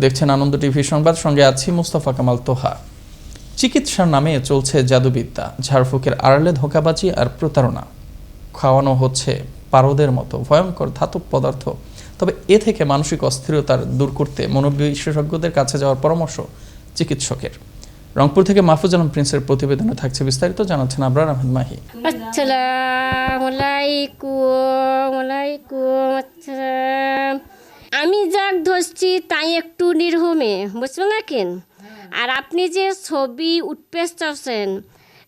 দেখছেন আনন্দ টিভি সংবাদ। সঙ্গে আছি মুস্তাফা কামাল তোহা। চিকিৎসার নামে চলছে জাদুবিদ্যা, ঝাড়ফুঁকের আড়ালে ধোকাবাজি আর প্রতারণা। খাওয়ানো হচ্ছে পারদের মতো ভয়ঙ্কর ধাতব পদার্থ। তবে এ থেকে মানসিক অস্থিরতার দূর করতে মনোবিশেষজ্ঞদের কাছে যাওয়ার পরামর্শ চিকিৎসকের। রংপুর থেকে মাহফুজ আলম প্রিন্সের প্রতিবেদনে থাকছে বিস্তারিত। জানাচ্ছেন আবরার আহমেদ মাহি। আসসালামু। ধরছি তাই একটু নির্হমে বুঝবে না কেন আর আপনি যে ছবি উৎপেস চাচ্ছেন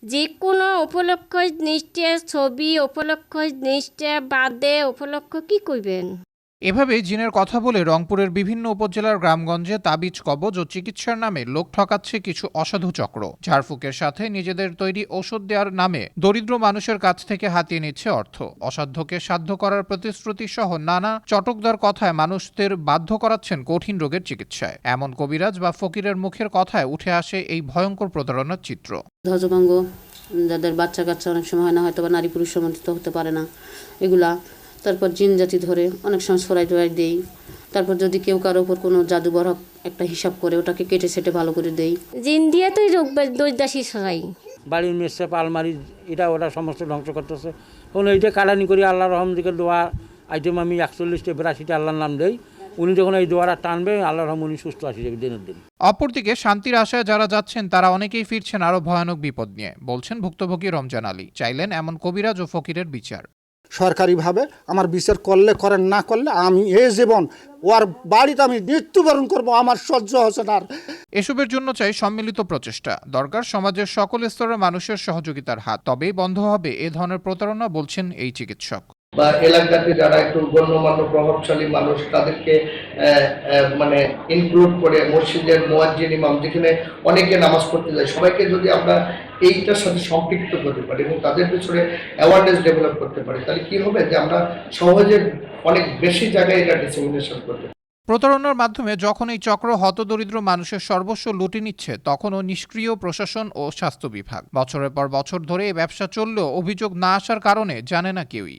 যে কোনো উপলক্ষ জিনিসটা ছবি উপলক্ষ জিনিসটা বাদে উপলক্ষ কি করবেন এভাবে জিনের কথা বলে রংপুরের বিভিন্ন উপজেলার গ্রামগঞ্জে তাবিজ, কবজ ও চিকিৎসার নামে লোক ঠকাচ্ছে কিছু অসাধু চক্র। ঝাড়ফুঁকের সাথে নিজেদের তৈরি ওষুধ দেওয়ার নামে দরিদ্র মানুষের কাছ থেকে হাতিয়ে নিচ্ছে অর্থ। অসাধ্যকে সাধ্য করার প্রতিশ্রুতি সহ নানা চটকদার কথায় মানুষদের বাধ্য করাচ্ছেন কঠিন রোগের চিকিৎসায়। এমন কবিরাজ বা ফকিরের মুখের কথায় উঠে আসে এই ভয়ঙ্কর প্রতারণার চিত্র। যাদের বাচ্চা কাচ্চা অনেক সময় হয় না হয়তো বা নারী পুরুষ সমানিত হতে পারে না। এগুলা তারপর জিন জাতি ধরে অনেক সময় সরাই টরাই দেই। তারপর যদি কেউ কারও উপর কোনো জাদুবর একটা হিসাব করে ওটাকে কেটে সেটে ভালো করে দেই। জিন দিয়ে তো রোগ দৈদাসী সরাই বাড়ির মেসে আলমারি এটা ওটা সমস্ত ধ্বংস করতেছে। এখন এইটা কালানি করি আল্লাহ রহম দিকে দোয়া আইটেম আমি একচল্লিশটা বিরাশিটা আল্লাহর নাম দেই। উনি যখন এই দোয়াটা টানবে আল্লাহ রহম উনি সুস্থ আসি যাবে দিনের দিন। অপরদিকে শান্তির আশায় যারা যাচ্ছেন তারা অনেকেই ফিরছেন আরও ভয়ানক বিপদ নিয়ে। বলছেন ভুক্তভোগী রমজান আলী। চাইলেন এমন কবিরাজ ও ফকিরের বিচার। সরকারিভাবে আমার বিচার করলে, করেন, না করলে আমি এ জীবন ওর বাড়িতে আমি মৃত্যুবরণ করব, আমার সহ্য হচ্ছে না এসবের জন্য চাই সম্মিলিত প্রচেষ্টা। দরকার সমাজের সকল স্তরের মানুষের সহযোগিতার হাত। তবেই বন্ধ হবে এ ধরনের প্রতারণা, বলছেন এই চিকিৎসক। বা এলাকাতে যারা একটু গণ্যমান্য প্রভাবশালী মানুষ, তাদেরকে মানে ইনক্লুড করে মসজিদের মোয়াজ্জিন, ইমাম, যেখানে অনেকে নামাজ পড়তে যায়, সবাইকে যদি আমরা এইটার সাথে সম্পৃক্ত করতে পারি এবং তাদের পিছনে অ্যাওয়ারনেস ডেভেলপ করতে পারি, তাহলে কি হবে যে আমরা সহজে অনেক বেশি জায়গায় এটা ডিসেমিনেশন করতে প্রতারণার মাধ্যমে যখন এই চক্র হতদরিদ্র মানুষের সর্বস্ব লুটে নিচ্ছে, তখনও নিষ্ক্রিয় প্রশাসন ও স্বাস্থ্য বিভাগ। বছরের পর বছর ধরে এই ব্যবসা চললেও অভিযোগ না আসার কারণে জানে না কেউই।